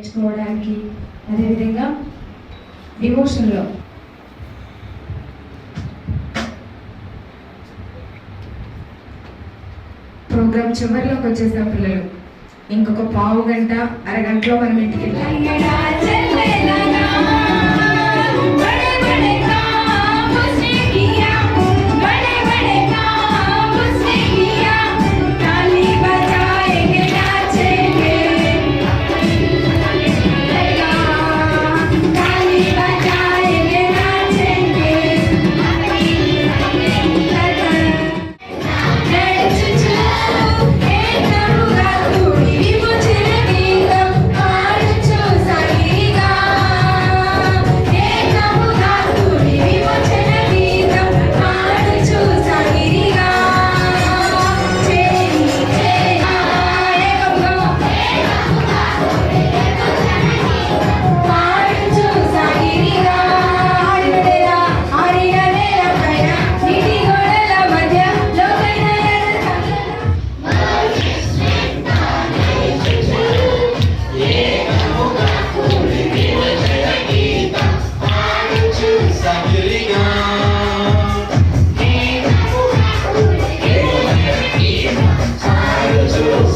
నేర్చుకోవడానికి. అదేవిధంగా డివోషన్లో. ప్రోగ్రామ్ చివరిలోకి వచ్చేసాం పిల్లలు. ఇంకొక పావు గంట అరగంటలో మనం ఇంటికి వెళ్ళాలి.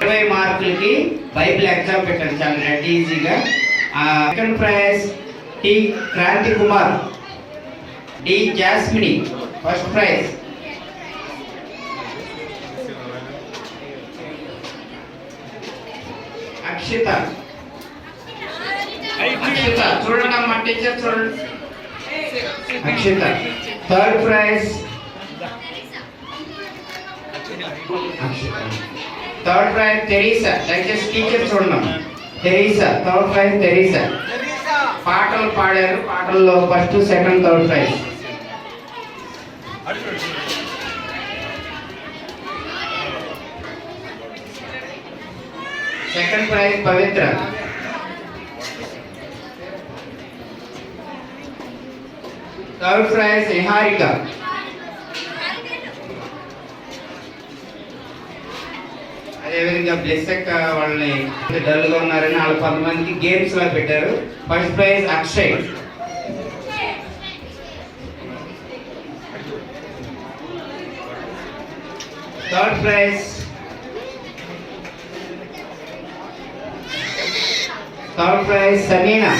ఇరవై మార్కులకి బైబిల్ ఎగ్జామ్ పెట్టాను చాలా నెట్ ఈజీగా. Second prize T Kranthi Kumar D Jasmine first prize. Akshitha. Akshitha చూడండి అమ్మ టీచర్ చూడండి. Akshitha third prize third prize Teresa దయచేసి టీచర్ చూడండి తెరీసా థర్డ్ ప్రైజ్ తెరీసా పాటలు పాడారు. పాటల్లో first second third prize second prize Pavitra third prize Niharika అదేవిధంగా Bless అక్క వాళ్ళని డల్గా ఉన్నారని వాళ్ళు కొంతమందికి గేమ్స్ లా పెట్టారు. First prize Akshay. Third prize third prize Sameena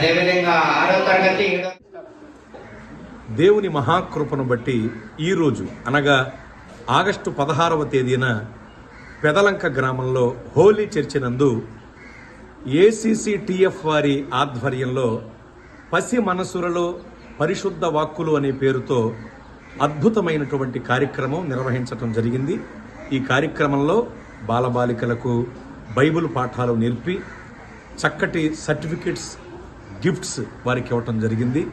అదేవిధంగా ఆరో తరగతి దేవుని మహాకృపను బట్టి ఈరోజు అనగా ఆగస్టు పదహారవ తేదీన పెదలంక గ్రామంలో హోలీ చర్చినందు ఏసీసీటీఎఫ్ వారి ఆధ్వర్యంలో పసి మనసులలో పరిశుద్ధ వాక్కులు అనే పేరుతో అద్భుతమైనటువంటి కార్యక్రమం నిర్వహించటం జరిగింది. ఈ కార్యక్రమంలో బాలబాలికలకు బైబిల్ పాఠాలు నేర్పి చక్కటి సర్టిఫికెట్స్ గిఫ్ట్స్ వారికి ఇవ్వటం జరిగింది.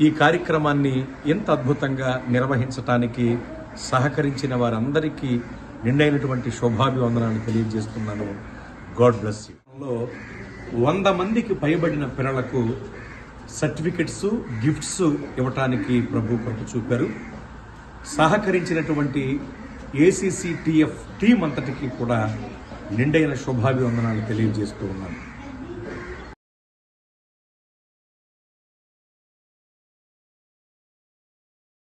ఈ కార్యక్రమాన్ని ఇంత అద్భుతంగా నిర్వహించటానికి సహకరించిన వారందరికీ నిండైనటువంటి శుభాభివందనాలు తెలియజేస్తున్నాను. గాడ్ బ్లెస్ యూలో వంద మందికి పైబడిన పిల్లలకు సర్టిఫికెట్స్ గిఫ్ట్స్ ఇవ్వటానికి ప్రభు కృప చూపారు. సహకరించినటువంటి ఏసీసీటీఎఫ్ టీం అంతటికి కూడా నిండైన శుభాభివందనాలు తెలియజేస్తూ ఉన్నాను.